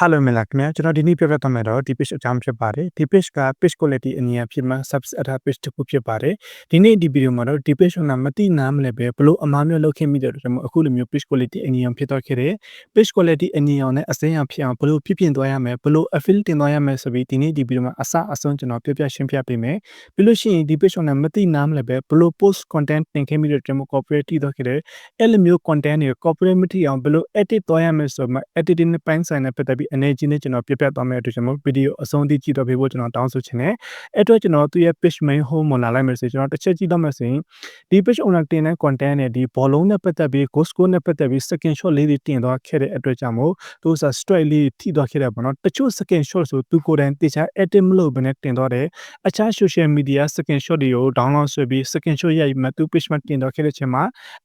Hello မင်္ဂလာခင်ဗျာကျွန်တော်ဒီနေ့ပြောပြသွားမယ်တော့ဒီ page အကြောင်းဖြစ်ပါတယ်ဒီ page က page quality အနည်းဖြစ်မှ subset အထာ page တစ်ခုဖြစ်ပါတယ်ဒီနေ့ဒီဗီဒီယိုမှာတော့ဒီ page ကမတိနားမလဲပဲဘလို့အမားမျိုးလုပ်ခဲ့မိတဲ့အတွက်ကျွန်တော်အခုလိုမျိုး page quality အနည်းဖြစ်သွားခဲ့တယ် page quality အနည်းအောင်နဲ့အစိမ်းအောင်ဖြစ်အောင်ဘလို့ဖြစ်ပြင်သွားရမယ်ဘလို့ affiliate တင်သွားရမယ်ဆိုပြီးဒီနေ့ဒီဗီဒီယိုမှာအစအဆုံးကျွန်တော်ပြောပြရှင်းပြပေးမယ်ပြီးလို့ရှိရင်ဒီ page ကမတိနားမလဲပဲဘလို့ post content တင်ခဲ့မိတဲ့ကျွန်တော် copyright ထိသွားခဲ့တယ်အဲ့လိုမျိုး content တွေ copyright မထိအောင်ဘလို့ edit သွားရမယ်ဆိုမှ editing နဲ့ပိုင်းဆိုင်နဲ့ပတ်သက်ပြီးအနေချင်းနဲ့ကျွန်တော်ပြပြသွားမယ့်အတွက်ကျွန်တော်ဗီဒီယိုအဆုံးထိကြည့်တော့ပေးဖို့ကျွန်တော်တောင်းဆိုချင်တယ်အဲ့အတွက်ကျွန်တော်သူ့ရဲ့ page main home မှာလာလိုက်မယ်ဆိုကျွန်တော်တစ်ချက်ကြည့်တော့မယ်ဆိုရင်ဒီ page owner တင်တဲ့ content နဲ့ဒီ volume နဲ့ပတ်သက်ပြီး ghost score နဲ့ပတ်သက်ပြီး second shot လေးတွေတင်သွားခဲ့တဲ့အတွက်ကြောင့်မို့သူက strike လေးထိသွားခဲ့တယ်ပေါ့နော်တချို့ second shot ဆိုသူကိုယ်တိုင်တေချာ edit မလုပ်ဘဲနဲ့တင်သွားတယ်အခြား social media second shot တွေကို download ဆွဲပြီး second shot ရိုက်မှသူ page မှာတင်သွားခဲ့တဲ့အချိန်မှာ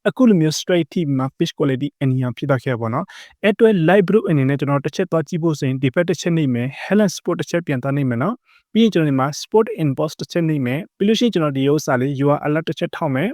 အခုလိုမျိုး straight ထိမှာ page quality အနည်းအောင်ဖြစ်သွားခဲ့ပေါ့နော်အဲ့အတွက် live group အနေနဲ့ကျွန်တော်တစ်ချက်သွားကြည့်ဖို့ဆိုရင်ဒီဘက်တစ်ချက်နေမယ် Helen Sport တစ်ချက်ပြန်သွားနေမယ်နော်ပြီးရင်ကျွန်တော်ဒီမှာ Sport Inbox တစ်ချက်နေမယ်ပြီးလို့ရှိရင်ကျွန်တော်ဒီဥစ္စာလေး UR alert တစ်ချက်ထောက်မယ်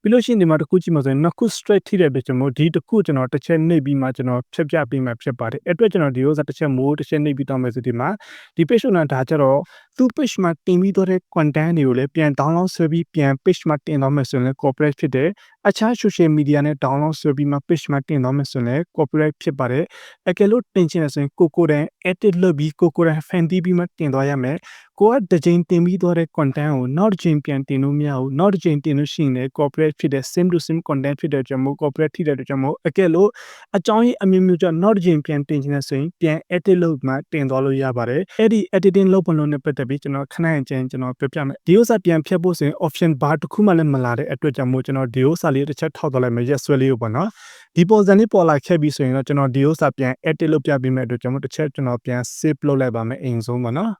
ပြီးလို့ရှိရင်ဒီမှာတစ်ခုကြည့်မှာဆိုရင်နှစ်ခု straight ထိတဲ့အတွက်ကျွန်တော်ဒီတစ်ခုကျွန်တော်တစ်ချက်နှိပ်ပြီးမှကျွန်တော်ဖြတ်ပြပေးမှဖြစ်ပါတယ်အဲ့အတွက်ကျွန်တော်ဒီဥစ္စာတစ်ချက်မိုးတစ်ချက်နှိပ်ပြီးတော့မယ်ဆိုဒီမှာဒီ page နဲ့ဒါကြတော့ သူ့ page မှာတင်ပြီးတော့တဲ့ content တွေကိုလည်းပြန် download ဆွဲပြီးပြန် page မှာတင်တော့မယ်ဆိုရင်လည်း copyright ဖြစ်တယ်အခြား social media နဲ့ download ဆွဲပြီးမှ page မှာတင်တော့မယ်ဆိုရင်လည်း copyright ဖြစ်ပါတယ်အကယ်လို့တင်ချင်တယ်ဆိုရင်ကိုကိုတိုင် edit လုပ်ပြီးကိုကိုတိုင် fan တီးပြီးမှတင်သွားရမယ်ကိုကတစ်ချိန်တင်ပြီးတော့တဲ့ content ကိုနောက်တစ်ချိန်ပြန်တင်လို့မရဘူးနောက်တစ်ချိန်တင်လို့ရှိရင်လည်း copyright ဖြစ်တဲ့ same to same content ဖြစ်တဲ့ကြောင့်မို့ copyright ထိတဲ့ကြောင့်မို့အကယ်လို့အကြောင်းရင်းအမျိုးမျိုးကြောင့်နောက်တစ်ချိန်ပြန်တင်ချင်တဲ့ဆိုရင်ပြန် edit လုပ်မှတင်သွားလို့ရပါတယ်အဲ့ဒီ editing လုပ်ပုံလုံးနဲ့ပတ်သက်ပြီးကျွန်တော်ခဏရင်ချင်းကျွန်တော်ပြောပြမယ်ဒီဥစ္စာပြန်ဖြတ်ဖို့ဆိုရင် option bar တစ်ခုမှလည်းမလာတဲ့အတွက်ကြောင့်မို့ကျွန်တော်ဒီဥစ္စာလေးတစ်ချက်ထောက်သွားလိုက်မယ် yes ဆွဲလေးကိုပေါ့နော်ဒီပေါ်စံလေးပေါ်လာခဲ့ပြီဆိုရင်တော့ကျွန်တော်ဒီဥစ္စာပြန် edit လုပ်ပြပေးမယ်အတွက်ကျွန်တော်တစ်ချက်ကျွန်တော်ပြန် save လုပ်လိုက်ပါမယ်အိမ်ဆုံးပေါ့နော်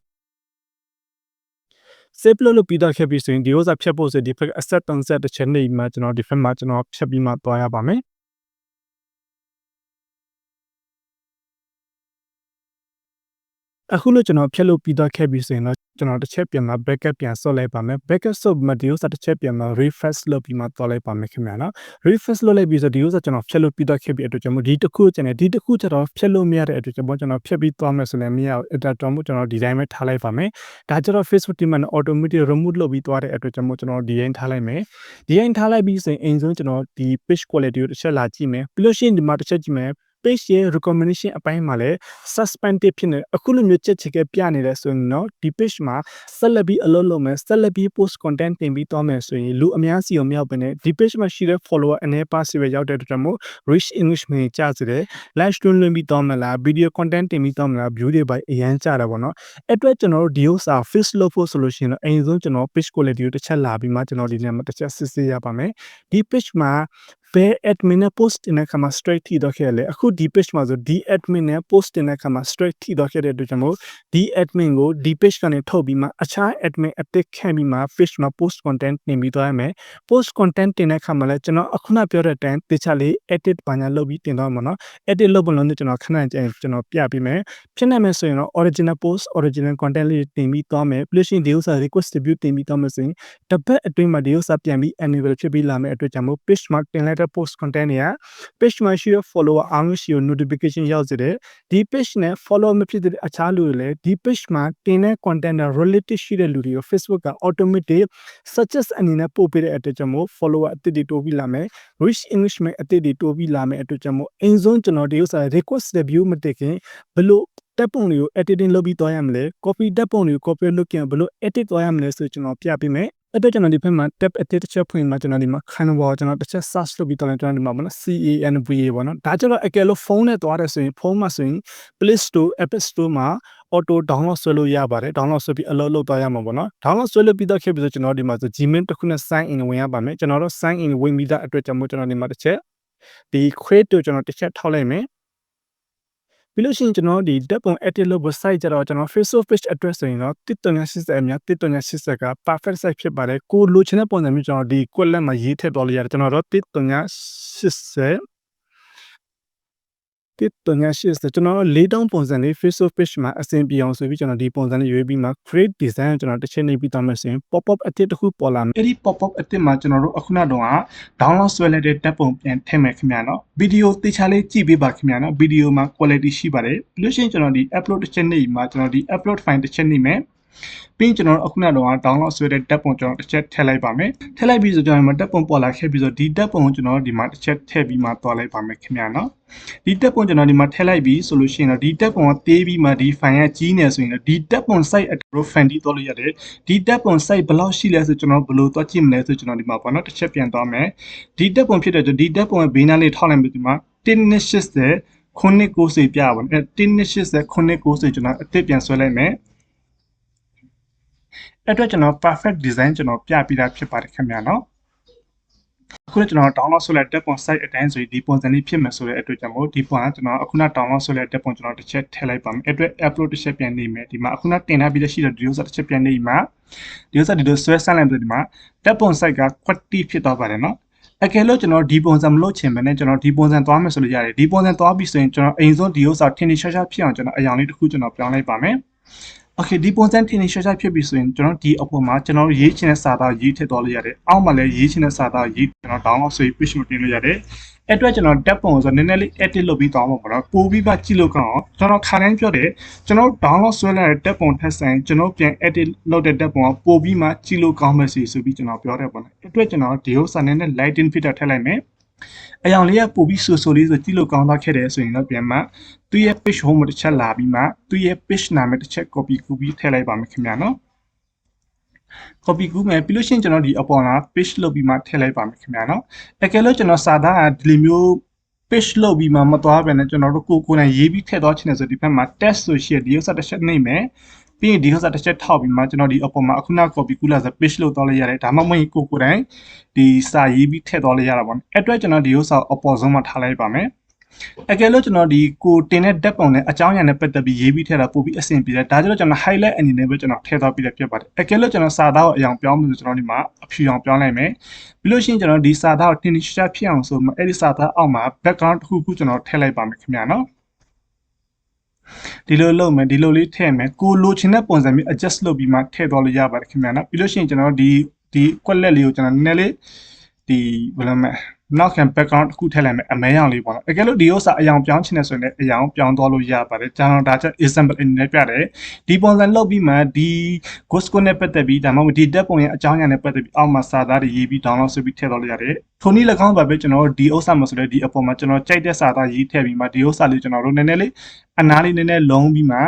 save လုပ်လို့ပြီးတော့ခဲ့ပြီဆိုရင်ဒီဥစ္စာဖြတ်ဖို့ဆိုဒီ accept on set တစ်ချက်နေမှာကျွန်တော်ဒီ file မှာကျွန်တော်ဖြတ်ပြီးမှသွားရပါမယ် အခုလို့ကျွန်တော်ဖြတ်လို့ပြီးတော့ခဲ့ပြီဆိုရင်တော့ကျွန်တော်တစ်ချက်ပြန်မှာ backup ပြန်ဆော့လိုက်ပါမယ် backup ဆော့ပြီးမှဒီဥစ္စာတစ်ချက်ပြန်မှာ refresh လုပ်ပြီးမှသွားလိုက်ပါမယ်ခင်ဗျာနော် refresh လုပ်လိုက်ပြီးဆိုဒီဥစ္စာကျွန်တော်ဖြတ်လို့ပြီးတော့ခဲ့ပြီအတွက်ကျွန်တော်ဒီတစ်ခုကျန်တယ်ဒီတစ်ခုကျတော့ဖြတ်လို့မရတဲ့အတွက်ကျွန်တော်ကျွန်တော်ဖြတ်ပြီးသွားမယ်ဆိုလည်းမရဘူးအဲ့ဒါတော့ကျွန်တော်ဒီတိုင်းပဲထားလိုက်ပါမယ်ဒါကျတော့ Facebook team နဲ့ automatic remove လုပ်ပြီးသွားတဲ့အတွက်ကျွန်တော်ကျွန်တော်ဒီတိုင်းထားလိုက်မယ်ဒီတိုင်းထားလိုက်ပြီးဆိုရင်အိမ်ဆုံးကျွန်တော်ဒီ page quality ကိုတစ်ချက်လာကြည့်မယ်ပြီးလို့ရှိရင်ဒီမှာတစ်ချက်ကြည့်မယ် page ရဲ့ recommendation အပိုင်းမှာလည်း suspended ဖြစ်နေအခုလိုမျိုးချက်ချက်ကပြနေတယ်ဆိုရင်တော့ဒီ page မှာဆက်လက်ပြီးအလုပ်လုပ်မယ်ဆက်လက်ပြီး post content တင်ပြီးသွားမယ်ဆိုရင်လူအများစီကိုမရောက်ဘဲနဲ့ဒီ page မှာရှိတဲ့ follower အနေပါစီပဲရောက်တဲ့အတွက်မို့ reach english မှာကြားစေတယ် live stream လွှင့်ပြီးသွားမလား video content တင်ပြီးသွားမလား view တွေပါအရန်ကြတာပေါ့နော်အဲ့အတွက်ကျွန်တော်တို့ဒီဥစ္စာ fix လုပ်ဖို့ဆိုလို့ရှိရင်တော့အရင်ဆုံးကျွန်တော် page quality ကိုတစ်ချက်လာပြီးမှကျွန်တော်ဒီနေ့မှာတစ်ချက်စစ်ဆေးရပါမယ်ဒီ page မှာ ဘယ် admin နဲ့ post တင်တဲ့အခါမှာ straight ထိတော့ခဲ့လေအခုဒီ page မှာဆိုဒီ admin နဲ့ post တင်တဲ့အခါမှာ straight ထိတော့ခဲ့တဲ့အတွက်ကြောင့်မို့ဒီ admin ကိုဒီ page ကနေထုတ်ပြီးမှအခြား admin အတစ်ခံပြီးမှ page မှာ post content တင်ပြီးသွားရမယ် post content တင်တဲ့အခါမှာလည်းကျွန်တော်အခုနပြောတဲ့အတိုင်းတခြားလေး edit ဘာညာလုပ်ပြီးတင်သွားမှာနော် edit လုပ်ဖို့လုံးနဲ့ကျွန်တော်ခဏကြရင်ကျွန်တော်ပြပေးမယ်ဖြစ်နိုင်မယ်ဆိုရင်တော့ original post original content လေးတင်ပြီးသွားမယ် plus ဒီဥစ္စာ request view တင်ပြီးသွားမယ်ဆိုရင်တစ်ပတ်အတွင်းမှာဒီဥစ္စာပြန်ပြီး enable ဖြစ်ပြီးလာမယ့်အတွက်ကြောင့်မို့ page မှာတင်လိုက်တဲ့ post content တွေက page မှာရှိတဲ့ follower အားလုံးရှိကို notification ရောက်စေတယ်ဒီ page နဲ့ follow မဖြစ်တဲ့အခြားလူတွေလည်းဒီ page မှာတင်တဲ့ content နဲ့ related ရှိတဲ့လူတွေကို Facebook က automatic suggest အနေနဲ့ပို့ပေးတဲ့အတွက်ကြောင့်မို့ follower အသစ်တွေတိုးပြီးလာမယ် reach english မဲ့အသစ်တွေတိုးပြီးလာမယ်အတွက်ကြောင့်မို့အင်ဆုံးကျွန်တော်ဒီဥစ္စာ request review မတက်ခင်ဘလို့တက်ပုံတွေကို editing လုပ်ပြီးသွားရမလဲ copy တက်ပုံတွေကို copy လုပ်ကြရင်ဘလို့ edit သွားရမလဲဆိုကျွန်တော်ပြပေးမယ် အဲ့တော့ကျွန်တော်ဒီဘက်မှာ tab edit တစ်ချက်ဖွင့်မှာကျွန်တော်ဒီမှာ Canva ကျွန်တော်တစ်ချက် search လုပ်ပြီးတော့လည်းကျွန်တော်ဒီမှာပေါ့နော် CANVA ပေါ့နော်ဒါကျတော့အကယ်လို့ဖုန်းနဲ့သွားတယ်ဆိုရင်ဖုန်းမှာဆိုရင် Play Store App Store မှာ auto download ဆွဲလို့ရပါတယ် download ဆွဲပြီးအလုပ်လုပ်သွားရမှာပေါ့နော် download ဆွဲလို့ပြီးတော့ခဲ့ပြီးဆိုကျွန်တော်ဒီမှာဆို Gmail တစ်ခုနဲ့ sign in ဝင်ရပါမယ်ကျွန်တော်တို့ sign in ဝင်ပြီးသားအတွက်ကြောင့်မို့ကျွန်တော်ဒီမှာတစ်ချက်ဒီ create ကိုကျွန်တော်တစ်ချက်ထောက်လိုက်မယ် ပြီးလို့ရှိရင်ကျွန်တော်ဒီတက်ပုံ edit လုပ်ဖို့ site ကြတော့ကျွန်တော် Facebook page address ဆိုရင်တော့1380အမြ1380က perfect site ဖြစ်ပါတယ်ကိုလိုချင်တဲ့ပုံစံမျိုးကျွန်တော်ဒီ query မှာရေးထည့်သွားလို့ရတယ်ကျွန်တော်တော့1380 1380ကျွန်တော်လေးတောင်းပုံစံလေး Facebook page မှာအဆင်ပြေအောင်ဆိုပြီးကျွန်တော်ဒီပုံစံလေးရွေးပြီးမှ create design ကိုကျွန်တော်တစ်ချက်နေပြီးသားမယ်ဆိုရင် pop up အသစ်တစ်ခုပေါ်လာမယ်အဲ့ဒီ pop up အသစ်မှာကျွန်တော်တို့အခုနောက်တော့က download ဆွဲလိုက်တဲ့တပ်ပုံပြန်ထည့်မယ်ခင်ဗျာနော်ဗီဒီယိုတေချာလေးကြည့်ပေးပါခင်ဗျာနော်ဗီဒီယိုမှာ quality ရှိပါတယ်ပြီးလို့ရှိရင်ကျွန်တော်ဒီ upload တစ်ချက်နေမှာကျွန်တော်ဒီ upload file တစ်ချက်နေမယ် ပြီးရင်ကျွန်တော်တို့အခုနောက်တော့ download ဆွဲတဲ့တပ်ပုံကျွန်တော်တစ်ချက်ထည့်လိုက်ပါမယ်ထည့်လိုက်ပြီးဆိုကျွန်တော်ဒီမှာတပ်ပုံပေါ်လာခဲ့ပြီးဆိုဒီတပ်ပုံကိုကျွန်တော်တို့ဒီမှာတစ်ချက်ထည့်ပြီးမှတွားလိုက်ပါမယ်ခင်ဗျာနော်ဒီတပ်ပုံကျွန်တော်ဒီမှာထည့်လိုက်ပြီးဆိုလို့ရှိရင်တော့ဒီတပ်ပုံကတေးပြီးမှဒီ file ကကြီးနေဆိုရင်တော့ဒီတပ်ပုံ site အတူ fandy တွားလို့ရတယ်ဒီတပ်ပုံ site ဘယ်လောက်ရှိလဲဆိုကျွန်တော်ဘယ်လိုတွားကြည့်မလဲဆိုကျွန်တော်ဒီမှာပေါ့နော်တစ်ချက်ပြန်သွားမယ်ဒီတပ်ပုံဖြစ်တဲ့ဒီတပ်ပုံရဲ့ဘေးနားလေးထောက်လိုက်ပြီးဒီမှာ180ခုနှစ်ကိုစိပြပါဘောအဲ180ခုနှစ်ကိုစိကျွန်တော်အစ်စ်ပြန်ဆွဲလိုက်မယ် အဲ့အတွက်ကျွန်တော် perfect design ကျွန်တော်ပြပြတာဖြစ်ပါတယ်ခင်ဗျာနော်အခုလည်းကျွန်တော် download ဆိုလိုက် tab ပုံ site အတိုင်းဆိုရင်ဒီပုံစံလေးဖြစ်မယ်ဆိုတဲ့အတွက်ကြောင့်မို့ဒီပုံကကျွန်တော်အခုန download ဆိုလိုက် tab ပုံကျွန်တော်တစ်ချက်ထည့်လိုက်ပါမယ်အဲ့အတွက် upload တစ်ချက်ပြန်နေမယ်ဒီမှာအခုနတင်ထားပြီးရှိတဲ့ဒီဥစ္စာတစ်ချက်ပြန်နေမှာဒီဥစ္စာဒီလိုဆွဲဆန်းလိုက်ပြီးဒီမှာ tab ပုံ site က quality ဖြစ်သွားပါတယ်နော်အကယ်လို့ကျွန်တော်ဒီပုံစံမလို့ချင်မနဲ့ကျွန်တော်ဒီပုံစံသွားမယ်ဆိုလို့ရတယ်ဒီပုံစံသွားပြီဆိုရင်ကျွန်တော်အိမ်ဆုံးဒီဥစ္စာထင်ထင်ရှားရှားဖြစ်အောင်ကျွန်တော်အယောင်လေးတစ်ခုကျွန်တော်ပြောင်းလိုက်ပါမယ် Okay ဒီပုံစံတင်နေ share ဖြစ်ပြီဆိုရင်ကျွန်တော်ဒီအပေါ်မှာကျွန်တော်ရေးချင်တဲ့စာသားရေးထည့်သွားလို့ရတယ်အောက်မှာလည်းရေးချင်တဲ့စာသားရေးကျွန်တော် download ဆိုပြီး push မတင်လို့ရတယ်အဲ့အတွက်ကျွန်တော်တက်ပုံဆိုတော့နည်းနည်းလေး edit လုပ်ပြီးတောင်းပါမလားပို့ပြီးပါကြည့်လို့ကောင်းအောင်ကျွန်တော်ခါတိုင်းပြောတယ်ကျွန်တော် download ဆွဲလိုက်တဲ့တက်ပုံထက်ဆိုင်ကျွန်တော်ပြန် edit လုပ်တဲ့တက်ပုံကပို့ပြီးမှကြည့်လို့ကောင်းမယ်စီဆိုပြီးကျွန်တော်ပြောတယ်ပေါ့နော်အဲ့အတွက်ကျွန်တော်ဒီဥစ္စာနည်းနည်း lighting filter ထည့်လိုက်မယ် အယောင်လေးကပို့ပြီးဆူဆူလေးဆိုကြည့်လို့ကောင်းသွားခဲ့တယ်ဆိုရင်တော့ပြန်မှသူ့ရဲ့ page home တစ်ချက်လာပြီးမှသူ့ရဲ့ page နာမည်တစ်ချက် copy ကူပြီးထည့်လိုက်ပါမယ်ခင်ဗျာနော် copy ကူးမယ်ပြီးလို့ရှိရင်ကျွန်တော်ဒီအပေါ်လာ page လုပ်ပြီးမှထည့်လိုက်ပါမယ်ခင်ဗျာနော်အကယ်လို့ကျွန်တော်စာသားကဒီလိုမျိုး page လုပ်ပြီးမှမသွားဘဲနဲ့ကျွန်တော်တို့ကိုကိုယ်တိုင်ရေးပြီးထည့်သွားချင်တယ်ဆိုဒီဘက်မှာ test ဆိုရှိဒီဥစ္စာတစ်ချက်နှိမ့်မယ် ပြီးရင်ဒီဥစ္စာတစ်ချက်ထောက်ပြီးမှကျွန်တော်ဒီအပေါ်မှာအခုန copy ကူးလာဆို page လုပ်သွားလိုက်ရတယ်ဒါမှမဟုတ်ကိုကိုယ်တိုင်ဒီစာရေးပြီးထည့်သွားလိုက်ရတာပေါ့အဲ့အတွက်ကျွန်တော်ဒီဥစ္စာအပေါ်ဆုံးမှာထားလိုက်ပါမယ်အကယ်လို့ကျွန်တော်ဒီကိုတင်တဲ့ depth ပုံနဲ့အကြောင်းအရာနဲ့ပတ်သက်ပြီးရေးပြီးထည့်တာပို့ပြီးအဆင်ပြေတယ်ဒါကြတော့ကျွန်တော် highlight အနေနဲ့ပဲကျွန်တော်ထည့်သွားပြီးလည်းဖြစ်ပါတယ်အကယ်လို့ကျွန်တော်စာသားကိုအယောင်ပြောင်းလို့ကျွန်တော်ဒီမှာအဖြူအောင်ပြောင်းလိုက်မယ်ပြီးလို့ရှိရင်ကျွန်တော်ဒီစာသားကိုတင်းတင်းရှားဖြစ်အောင်ဆိုမှအဲ့ဒီစာသားအောက်မှာ background တစ်ခုခုကျွန်တော်ထည့်လိုက်ပါမယ်ခင်ဗျာနော် ဒီလိုလုပ်မယ်ဒီလိုလေးထည့်မယ်ကိုလိုချင်တဲ့ပုံစံမျိုး adjust လုပ်ပြီးမှထည့်သွားလို့ရပါတယ်ခင်ဗျာနော်ပြီးလို့ရှိရင်ကျွန်တော်ဒီဒီကွက်လက်လေးကိုကျွန်တော်နည်းနည်းလေးဒီဘယ်လိုမလဲ နောက်ခံ background တစ်ခုထည့်လိုက်မယ်အမဲရောင်လေးပေါ့နော်အကယ်လို့ဒီဥစ္စာအယောင်ပြောင်းချင်တယ်ဆိုရင်လည်းအယောင်ပြောင်းသွားလို့ရပါတယ်ကျွန်တော်ဒါချက် example အနေနဲ့ပြတယ်ဒီပုံစံလုပ်ပြီးမှဒီ ghost code နဲ့ပတ်သက်ပြီးဒါမှမဟုတ်ဒီ tab ပုံရဲ့အကြောင်းအရာနဲ့ပတ်သက်ပြီးအောက်မှာစာသားတွေရေးပြီး download ဆွဲပြီးထည့်သွားလို့ရတယ်ထိုနည်း၎င်းပါပဲကျွန်တော်ဒီဥစ္စာမှာဆိုလည်းဒီအပေါ်မှာကျွန်တော်ကြိုက်တဲ့စာသားရေးထည့်ပြီးမှဒီဥစ္စာလေးကျွန်တော်တို့နည်းနည်းလေးအနားလေးနည်းနည်းလုံးပြီးမှ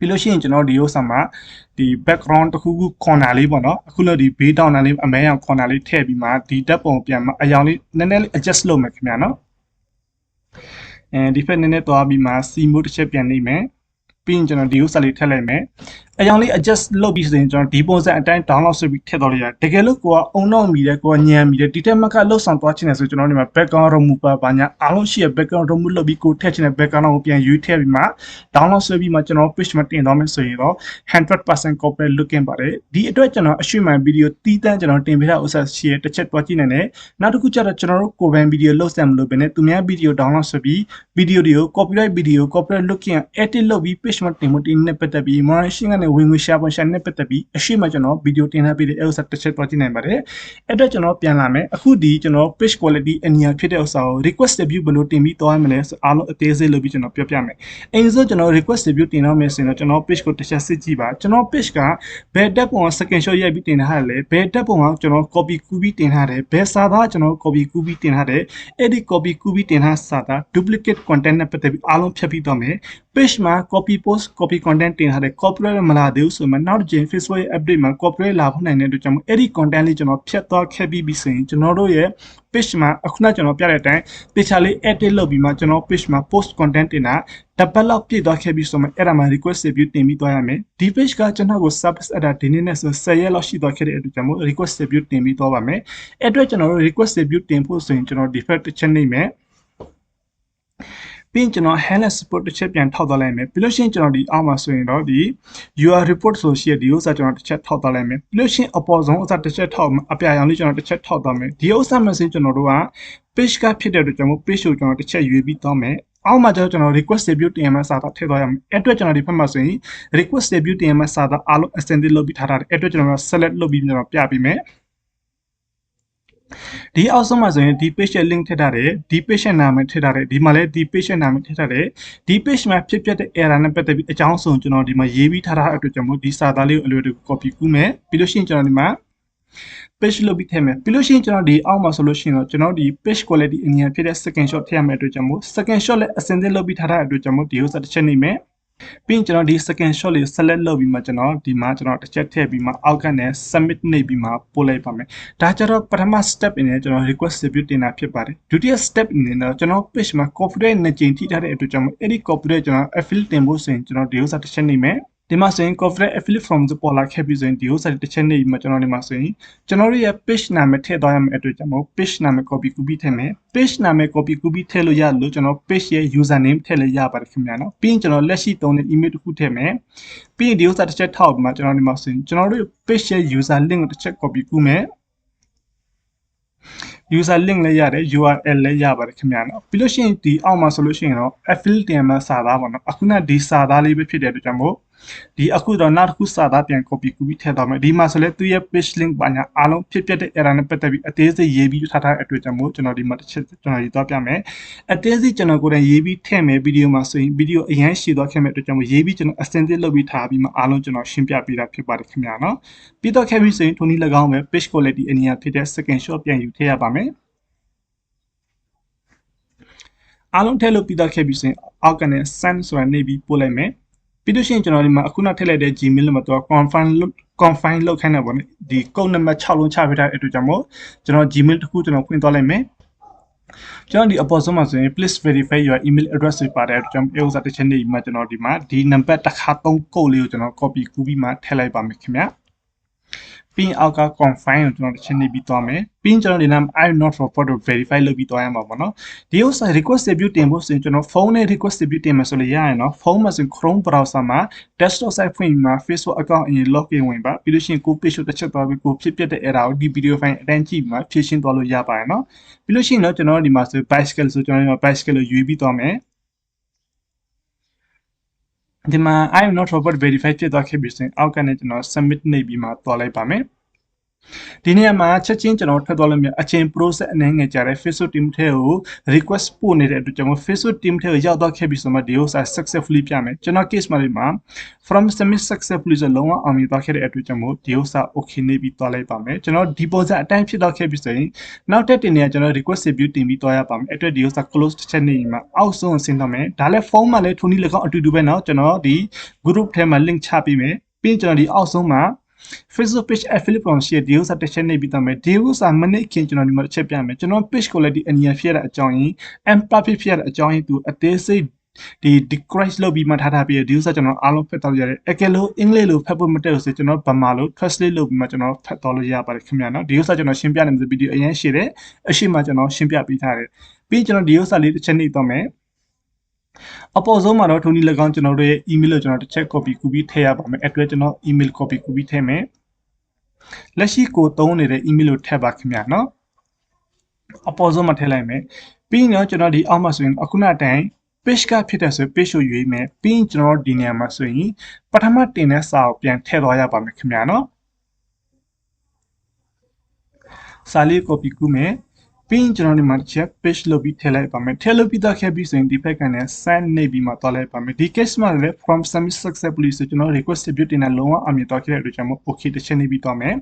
ပြီးလို့ရှိရင်ကျွန်တော်ဒီဥစ္စာမှာဒီ background တစ်ခုခု corner လေးပေါ့နော်အခုလို့ဒီ bay down လေးအမဲရောင် corner လေးထည့်ပြီးမှဒီတက်ပုံပြန်အယောင်လေးနည်းနည်းလေး adjust လုပ်မယ်ခင်ဗျာနော်အဲဒီဖက်နည်းနည်းသွားပြီးမှ C mode တစ်ချက်ပြန်နေမယ်ပြီးရင်ကျွန်တော်ဒီဥစ္စာလေးထည့်လိုက်မယ် အကြောင်းလေး adjust လုပ်ပြီးဆိုရင်ကျွန်တော်ဒီပုံစံအတိုင်း download ဆွဲပြီးထည့်တော့လို့ရတယ်တကယ်လို့ကိုကအုံတော့မိတယ်ကိုကညံမိတယ်ဒီထက်မကလှုပ်ဆောင်သွားချင်တယ်ဆိုကျွန်တော်ဒီမှာ background remover ဘာညာအားလုံးရှိရ background remove လုပ်ပြီးကိုထည့်ချင်တဲ့ background ကိုပြန်ယူထည့်ပြီးမှ download ဆွဲပြီးမှကျွန်တော် page မှာတင်တော့မယ်ဆိုရင်တော့100% copy looking ပါတယ်ဒီအတွက်ကျွန်တော်အရှိမှန်ဗီဒီယိုတီးတန်းကျွန်တော်တင်ပေးတာဥစ္စာရှိရတစ်ချက်တွားကြည့်နေတယ်နောက်တစ်ခုကျတော့ကျွန်တော်တို့ကိုဗန်ဗီဒီယိုလှုပ်ဆက်မလို့ပဲနဲ့သူများဗီဒီယို download ဆွဲပြီးဗီဒီယိုတွေကို copyright ဗီဒီယို copyright looking edit လုပ်ပြီး page မှာတင်မှုတင်နေပတ်သက်ပြီး moderation ကနေဝင်ငွေရှာပွန်ရှာနဲ့ပတ်သက်ပြီးအရှိမကျွန်တော်ဗီဒီယိုတင်ထားပေးတဲ့ဥစ္စာတစ်ချက်တွားကြည့်နိုင်ပါတယ်အဲ့တော့ကျွန်တော်ပြန်လာမယ်အခုဒီကျွန်တော် page quality အနီးဖြစ်တဲ့ဥစ္စာကို request view ဘယ်လိုတင်ပြီးသွားမလဲဆိုအားလုံးအသေးစိတ်လုပ်ပြီးကျွန်တော်ပြောပြမယ်အရင်ဆုံးကျွန်တော် request view တင်တော့မယ်ဆိုရင်တော့ကျွန်တော် page ကိုတစ်ချက်စစ်ကြည့်ပါကျွန်တော် page ကဘယ်တက်ပုံက second shot ရိုက်ပြီးတင်ထားတယ်လဲဘယ်တက်ပုံကကျွန်တော် copy ကူးပြီးတင်ထားတယ်ဘယ်စာသားကျွန်တော် copy ကူးပြီးတင်ထားတယ်အဲ့ဒီ copy ကူးပြီးတင်ထားစာသား duplicate content နဲ့ပတ်သက်ပြီးအားလုံးဖြတ်ပြီးတော့မယ် page မှာ copy post copy content တင်ထားတယ် copyright မလာသေးဘူးဆိုမှနောက်တစ်ချိန် Facebook ရဲ့ update မှာ copyright လာဖို့နိုင်တဲ့အတွက်ကြောင့်အဲ့ဒီ content လေးကျွန်တော်ဖြတ်သွားခဲ့ပြီးပြီဆိုရင်ကျွန်တော်တို့ရဲ့ page မှာအခုနကျွန်တော်ပြတဲ့အတိုင်း picture လေး edit လုပ်ပြီးမှကျွန်တော် page မှာ post content တင်တာတပတ်လောက်ပြည့်သွားခဲ့ပြီဆိုမှအဲ့ဒါမှ request review တင်ပြီးသွားရမယ်ဒီ page ကကျွန်တော်ကို service edit ဒီနေ့နဲ့ဆို10ရက်လောက်ရှိသွားခဲ့တဲ့အတွက်ကြောင့်မို့ request review တင်ပြီးသွားပါမယ်အဲ့အတွက်ကျွန်တော်တို့ request review တင်ဖို့ဆိုရင်ကျွန်တော် default တစ်ချက်နေမယ် ပြီးရင်ကျွန်တော် hello support တစ်ချက်ပြန်ထောက်သွားလိုက်မယ်ပြီးလို့ရှိရင်ကျွန်တော်ဒီအောက်မှာဆိုရင်တော့ဒီ your report ဆိုရှိရဒီဥစ္စာကျွန်တော်တစ်ချက်ထောက်သွားလိုက်မယ်ပြီးလို့ရှိရင်အပေါ်ဆုံးဥစ္စာတစ်ချက်ထောက်အပြာရောင်လေးကျွန်တော်တစ်ချက်ထောက်သွားမယ်ဒီဥစ္စာမှာဆိုရင်ကျွန်တော်တို့က page ကဖြစ်တဲ့အတွက်ကျွန်တော် page ကိုကျွန်တော်တစ်ချက်ရွေးပြီးသွားမယ်အောက်မှာကျတော့ကျွန်တော် request debut တင်ရမယ့်စာသားထည့်သွားရမယ်အဲ့အတွက်ကျွန်တော်ဒီဘက်မှာဆိုရင် request debut တင်ရမယ့်စာသားအားလုံး extended လုပ်ပြီးထားတာအဲ့အတွက်ကျွန်တော် select လုပ်ပြီးကျွန်တော်ပြပေးမယ် ဒီအောက်ဆုံးမှာဆိုရင်ဒီ page ရဲ့ link ထည့်ထားတယ်ဒီ page ရဲ့နာမည်ထည့်ထားတယ်ဒီမှာလည်းဒီ page ရဲ့နာမည်ထည့်ထားတယ်ဒီ page မှာဖြစ်ပျက်တဲ့ error နဲ့ပတ်သက်ပြီးအကြောင်းစုံကျွန်တော်ဒီမှာရေးပြီးထားတာအတွက်ကျွန်တော်ဒီစာသားလေးကိုအလွယ်တကူ copy ကူးမယ်ပြီးလို့ရှိရင်ကျွန်တော်ဒီမှာ page လုပ်ပြီးထည့်မယ်ပြီးလို့ရှိရင်ကျွန်တော်ဒီအောက်မှာဆိုလို့ရှိရင်တော့ကျွန်တော်ဒီ page quality အငြင်းဖြစ်တဲ့ second shot ထည့်ရမယ့်အတွက်ကျွန်တော် second shot လည်းအစင်သစ်လုပ်ပြီးထားတဲ့အတွက်ကျွန်တော်ဒီဥစ္စာတစ်ချက်နေမယ် ပြီးရင်ကျွန်တော်ဒီ second shot လေး select လုပ်ပြီးမှကျွန်တော်ဒီမှာကျွန်တော်တစ်ချက်ထည့်ပြီးမှအောက်ကနေ submit နှိပ်ပြီးမှပို့လိုက်ပါမယ်ဒါကြတော့ပထမ step အနေနဲ့ကျွန်တော် request review တင်တာဖြစ်ပါတယ်ဒုတိယ step အနေနဲ့ကျွန်တော် page မှာ copyright နှစ်ကြိမ်ထိထားတဲ့အတွက်ကျွန်တော်အဲ့ဒီ copyright ကျွန်တော် affiliate တင်ဖို့ဆိုရင်ကျွန်တော်ဒီဥစ္စာတစ်ချက်နှိပ်မယ် ဒီမှာဆိုရင် corporate affiliate from ဆိုပေါ်လာခဲ့ပြီးဆိုရင်ဒီဥစ္စာတစ်ချက်နေပြီးမှကျွန်တော်ဒီမှာဆိုရင်ကျွန်တော်တို့ရဲ့ page နာမည်ထည့်သွားရမယ့်အတွက်ကြောင့်မို့ page နာမည် copy ကူးပြီးထည့်မယ် page နာမည် copy ကူးပြီးထည့်လို့ရလို့ကျွန်တော် page ရဲ့ user name ထည့်လို့ရပါတယ်ခင်ဗျာနော်ပြီးရင်ကျွန်တော်လက်ရှိသုံးတဲ့ email တစ်ခုထည့်မယ်ပြီးရင်ဒီဥစ္စာတစ်ချက်ထောက်ပြီးမှကျွန်တော်ဒီမှာဆိုရင်ကျွန်တော်တို့ page ရဲ့ user link ကိုတစ်ချက် copy ကူးမယ် user link လည်းရတယ် URL လည်းရပါတယ်ခင်ဗျာနော်ပြီးလို့ရှိရင်ဒီအောက်မှာဆိုလို့ရှိရင်တော့ affiliate တင်မှာစာသားပေါ့နော်အခုနဒီစာသားလေးပဲဖြစ်တဲ့အတွက်ကြောင့်မို့ ဒီအခုတော့နောက်တစ်ခုစာသားပြန် copy ကူပြီးထည့်သွားမယ်ဒီမှာဆိုလဲသူ့ရဲ့ page link ပါညာအားလုံးဖြစ်ပျက်တဲ့ error နဲ့ပတ်သက်ပြီးအသေးစိတ်ရေးပြီးထားထားတဲ့အတွက်ကြောင့်မို့ကျွန်တော်ဒီမှာတစ်ချက်ကျွန်တော်ရေးသွားပြမယ်အသေးစိတ်ကျွန်တော်ကိုယ်တိုင်ရေးပြီးထည့်မယ်ဗီဒီယိုမှာဆိုရင်ဗီဒီယိုအရင်ရှည်သွားခဲ့မဲ့အတွက်ကြောင့်မို့ရေးပြီးကျွန်တော် extended လုပ်ပြီးထားပြီးမှအားလုံးကျွန်တော်ရှင်းပြပေးတာဖြစ်ပါတယ်ခင်ဗျာနော်ပြီးတော့ခဲ့ပြီးဆိုရင်ထိုနည်း၎င်းပဲ page quality အနည်းငယ်ဖြစ်တဲ့ second shot ပြန်ယူထည့်ရပါမယ်အားလုံးထည့်လို့ပြီးသားခဲ့ပြီဆိုရင်အောက်ကနေ send ဆိုတာနေပြီးပို့လိုက်မယ် ပြီးလို့ရှိရင်ကျွန်တော်ဒီမှာအခုနောက်ထည့်လိုက်တဲ့ Gmail မှာတော့ confirm confine လုပ်ခိုင်းတယ်ပေါ့နော်ဒီ code number 6လုံးချပေးထားတဲ့အတွက်ကြောင့်မို့ကျွန်တော် Gmail တစ်ခုကျွန်တော်ဖွင့်သွားလိုက်မယ်ကျွန်တော်ဒီအပေါ်ဆုံးမှာဆိုရင် please verify your email address တွေပါတယ်ကျွန်တော် user တစ်ချက်နေပြီးမှကျွန်တော်ဒီမှာဒီ number တစ်ခါသုံး code လေးကိုကျွန်တော် copy ကူးပြီးမှထည့်လိုက်ပါမယ်ခင်ဗျာ ပြီးအောက်က confine ကိုကျွန်တော်တစ်ချက်နေပြီးသွားမယ်ပြီးရင်ကျွန်တော်ဒီနာမ I not report ကို verify လုပ်ပြီးသွားရမှာပေါ့နော်ဒီဥစ္စာ request debut တင်ဖို့ဆိုရင်ကျွန်တော်ဖုန်းနဲ့ request debut တင်မယ်ဆိုလို့ရရင်နော်ဖုန်းမှာဆိုရင် Chrome browser မှာ desktop site ဖွင့်ပြီးမှ Facebook account အရင် login ဝင်ပါပြီးလို့ရှိရင်ကို page ကိုတစ်ချက်သွားပြီးကိုဖြစ်ပျက်တဲ့ error ကိုဒီ video file အတန်းကြည့်ပြီးမှဖြည့်ရှင်းသွားလို့ရပါတယ်နော်ပြီးလို့ရှိရင်တော့ကျွန်တော်ဒီမှာဆို bicycle ဆိုကျွန်တော်ဒီမှာ bicycle ကိုရွေးပြီးသွားမယ် ဒီမှာ I am not robot verify ဖြစ်သွားခဲ့ပြီဆိုရင်အောက်ကနေကျွန်တော် submit နှိပ်ပြီးမှသွားလိုက်ပါမယ် ဒီနေရာမှာချက်ချင်းကျွန်တော်ထွက်သွားလို့မြအချင်း process အနေငယ်ကြတဲ့ Facebook team ထဲကို request ပို့နေတဲ့အတွက်ကျွန်တော် Facebook team ထဲကိုရောက်သွားခဲ့ပြီဆိုမှဒီဥစ္စာ successfully ပြမယ်ကျွန်တော် case မှာဒီမှာ from submit successfully ဆိုလုံးဝအောင်မြင်သွားခဲ့တဲ့အတွက်ကျွန်တော်ဒီဥစ္စာ okay နေပြီးသွားလိုက်ပါမယ်ကျွန်တော် deposit အတိုင်းဖြစ်သွားခဲ့ပြီဆိုရင်နောက်တက်တင်နေရကျွန်တော် request review တင်ပြီးသွားရပါမယ်အဲ့အတွက်ဒီဥစ္စာ close တစ်ချက်နေမှာအောက်ဆုံးအဆင်းတော့မယ်ဒါလည်းဖုန်းမှာလည်းထိုနည်း၎င်းအတူတူပဲเนาะကျွန်တော်ဒီ group ထဲမှာ link ချပေးမယ်ပြီးရင်ကျွန်တော်ဒီအောက်ဆုံးမှာ Facebook page affiliate promotion ရှိတဲ့ဒီဥစ္စာတစ်ချက်နေပြီးသားမယ်ဒီဥစ္စာမနစ်ခင်ကျွန်တော်ဒီမှာတစ်ချက်ပြမယ်ကျွန်တော် page quality အနည်းဖြစ်တဲ့အကြောင်းရင်း imperfect ဖြစ်တဲ့အကြောင်းရင်းသူအသေးစိတ်ဒီ decrease လုပ်ပြီးမှထားထားပြီးဒီဥစ္စာကျွန်တော်အားလုံးဖတ်တော့ရတယ်အကယ်လို့အင်္ဂလိပ်လိုဖတ်ဖို့မတက်လို့ဆိုကျွန်တော်ဗမာလို translate လုပ်ပြီးမှကျွန်တော်ဖတ်တော့လို့ရပါတယ်ခင်ဗျာနော်ဒီဥစ္စာကျွန်တော်ရှင်းပြနေတဲ့ဗီဒီယိုအရင်ရှိတယ်အရှိမကျွန်တော်ရှင်းပြပေးထားတယ်ပြီးကျွန်တော်ဒီဥစ္စာလေးတစ်ချက်နေတော့မယ် အပေါ်ဆုံးမှာတော့ထုံးဒီ၎င်းကျွန်တော်တို့ရဲ့ email ကိုကျွန်တော်တစ်ချက် copy ကူပြီးထည့်ရပါမယ်အတွက်ကျွန်တော် email copy ကူပြီးထည့်မယ်လက်ရှိကိုသုံးနေတဲ့ email ကိုထည့်ပါခင်ဗျာနော်အပေါ်ဆုံးမှာထည့်လိုက်မယ်ပြီးရင်တော့ကျွန်တော်ဒီအောက်မှာဆိုရင်အခုနတိုင် page ကဖြစ်တဲ့ဆို page ကိုရွေးမယ်ပြီးရင်ကျွန်တော်ဒီနေရာမှာဆိုရင်ပထမတင်တဲ့စာကိုပြန်ထည့်သွားရပါမယ်ခင်ဗျာနော်စာလေး copy ကူးမယ် ပြီးရင်ကျွန်တော်ဒီမှာတစ်ချက် page လုပ်ပြီးထည့်လိုက်ပါမယ်ထည့်လုပ်ပြီးသားခဲ့ပြီးဆိုရင်ဒီဘက်ကနေ send နေပြီးမှသွားလိုက်ပါမယ်ဒီ case မှာလည်း from submit successfully ဆိုကျွန်တော် request debut တင်တဲ့လုံးဝအမြင်သွားခဲ့တဲ့အတွက်ကြောင့်မို့ okay တစ်ချက်နေပြီးသွားမယ်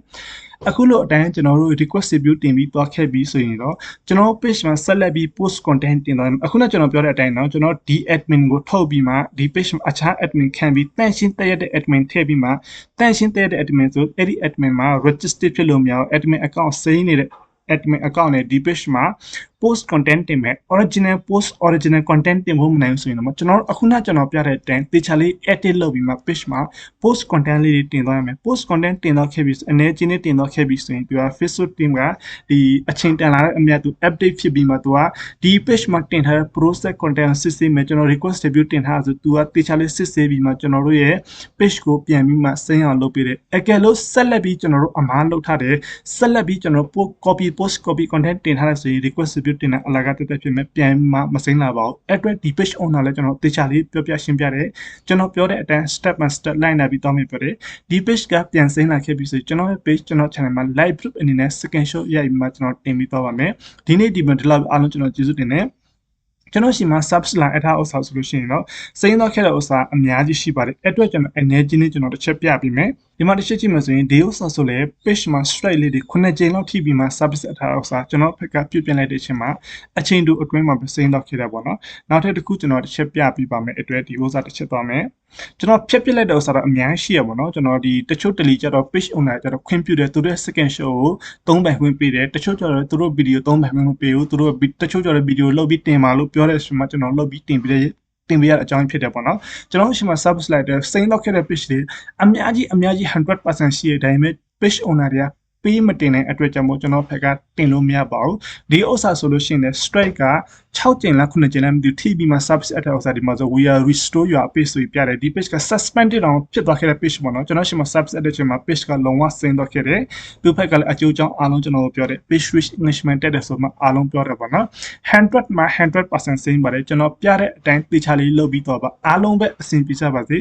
အခုလိုအတိုင်းကျွန်တော်တို့ request debut တင်ပြီးသွားခဲ့ပြီးဆိုရင်တော့ကျွန်တော် page မှာဆက်လက်ပြီး post content တင်သွားမယ်အခုနကကျွန်တော်ပြောတဲ့အတိုင်းတော့ကျွန်တော်ဒီ admin ကိုထုတ်ပြီးမှဒီ page မှာအခြား admin ခံပြီးတန့်ရှင်းတည့်ရတဲ့ admin ထည့်ပြီးမှတန့်ရှင်းတည့်ရတဲ့ admin ဆိုအဲ့ဒီ admin မှာ register ဖြစ်လို့မရအောင် admin account စိမ်းနေတဲ့ admin account နဲ့ဒီ page မှာ post content တင်မယ် original post original content တင်ဖို့မနိုင်ဘူးဆိုရင်တော့ကျွန်တော်တို့အခုနကျွန်တော်ပြတဲ့အတိုင်းတေချာလေး edit လုပ်ပြီးမှ page မှာ post content လေးတွေတင်သွားရမယ် post content တင်တော့ခဲ့ပြီဆိုအနေချင်းလေးတင်တော့ခဲ့ပြီဆိုရင်သူက Facebook team ကဒီအချိန်တန်လာတဲ့အမြတ်သူ update ဖြစ်ပြီးမှသူကဒီ page မှာတင်ထားတဲ့ process content စစ်ဆေးမယ်ကျွန်တော် request review တင်ထားဆိုသူကတေချာလေးစစ်ဆေးပြီးမှကျွန်တော်တို့ရဲ့ page ကိုပြန်ပြီးမှစိမ်းအောင်လုပ်ပေးတယ်အကယ်လို့ဆက်လက်ပြီးကျွန်တော်တို့အမားလုပ်ထားတယ်ဆက်လက်ပြီးကျွန်တော်တို့ copy post copy content တင်ထားတဲ့ဆိုရင် request review တင်တဲ့အလကားတက်တက်ဖြစ်မယ်ပြန်မှမစိမ်းလာပါဘူးအဲ့အတွက်ဒီ page owner လည်းကျွန်တော်တေချာလေးပြောပြရှင်းပြတယ်ကျွန်တော်ပြောတဲ့အတိုင်း step by step လိုက်နာပြီးတောင်းမိပြောတယ်ဒီ page ကပြန်စိမ်းလာခဲ့ပြီဆိုရင်ကျွန်တော်ရဲ့ page ကျွန်တော် channel မှာ live proof အနေနဲ့ second shot ရိုက်ပြီးမှကျွန်တော်တင်ပြီးတော့ပါမယ်ဒီနေ့ဒီမှာဒီလောက်အားလုံးကျွန်တော်ကျေးဇူးတင်တယ် ကျွန်တော်ရှိမှာ subs line အထားဥစ္စာဆိုလို့ရှိရင်တော့စိမ်းတော့ခဲ့တဲ့ဥစ္စာအများကြီးရှိပါတယ်အဲ့အတွက်ကျွန်တော် energy နဲ့ကျွန်တော်တစ်ချက်ပြပေးမယ်ဒီမှာတစ်ချက်ကြည့်မှဆိုရင်ဒီဥစ္စာဆိုလဲ page မှာ strike လေးတွေ9ကြိမ်လောက်ထိပြီးမှ service အထားဥစ္စာကျွန်တော်ဖက်ကပြုတ်ပြင်လိုက်တဲ့အချိန်မှာအချိန်တူအတွင်းမှာစိမ်းတော့ခဲ့တယ်ပေါ့နော်နောက်ထပ်တစ်ခုကျွန်တော်တစ်ချက်ပြပေးပါမယ်အဲ့အတွက်ဒီဥစ္စာတစ်ချက်သွားမယ်ကျွန်တော်ဖြတ်ပြစ်လိုက်တဲ့ဥစ္စာတော့အများကြီးရှိရပါတော့ကျွန်တော်ဒီတချို့ delete ကြတော့ page owner ကြတော့ခွင့်ပြုတယ်သူတို့ second show ကို3ပိုင်ခွင့်ပေးတယ်တချို့ကြတော့သူတို့ video 3ပိုင်ခွင့်မပေးဘူးသူတို့တချို့ကြတော့ video လုပ်ပြီးတင်ပါလို့ပြောတဲ့အချိန်မှာကျွန်တော်လုပ်ပြီးတင်ပြီးတဲ့တင်ပေးရတဲ့အကြောင်းဖြစ်တယ်ပေါ့နော်ကျွန်တော်ရှိမှာ service လိုက်တဲ့ same လောက်ခဲ့တဲ့ page တွေအများကြီးအများကြီး100%ရှိတဲ့အတိုင်းပဲ page owner တွေက ပေးမတင်တဲ့အတွက်ကြောင့်မို့ကျွန်တော်ဖက်ကတင်လို့မရပါဘူးဒီဥစ္စာဆိုလို့ရှိရင်လည်း strike က6ကျင်လား9ကျင်လားမသိဘူးထိပြီးမှ service အထက်ဥစ္စာဒီမှာဆို we are restore your page ဆိုပြီးပြတယ်ဒီ page က suspended အောင်ဖြစ်သွားခဲ့တဲ့ page ပေါ့နော်ကျွန်တော်ရှိမှာ service အထက်ချိန်မှာ page ကလုံးဝဆင်းသွားခဲ့တယ်သူဖက်ကလည်းအကျိုးကြောင့်အားလုံးကျွန်တော်တို့ပြောတယ် page reach engagement တက်တယ်ဆိုမှအားလုံးပြောတယ်ပေါ့နော်100မှာ100%ဆင်းပါတယ်ကျွန်တော်ပြတဲ့အတိုင်းသေချာလေးလုပ်ပြီးတော့ပါအားလုံးပဲအဆင်ပြေကြပါစေ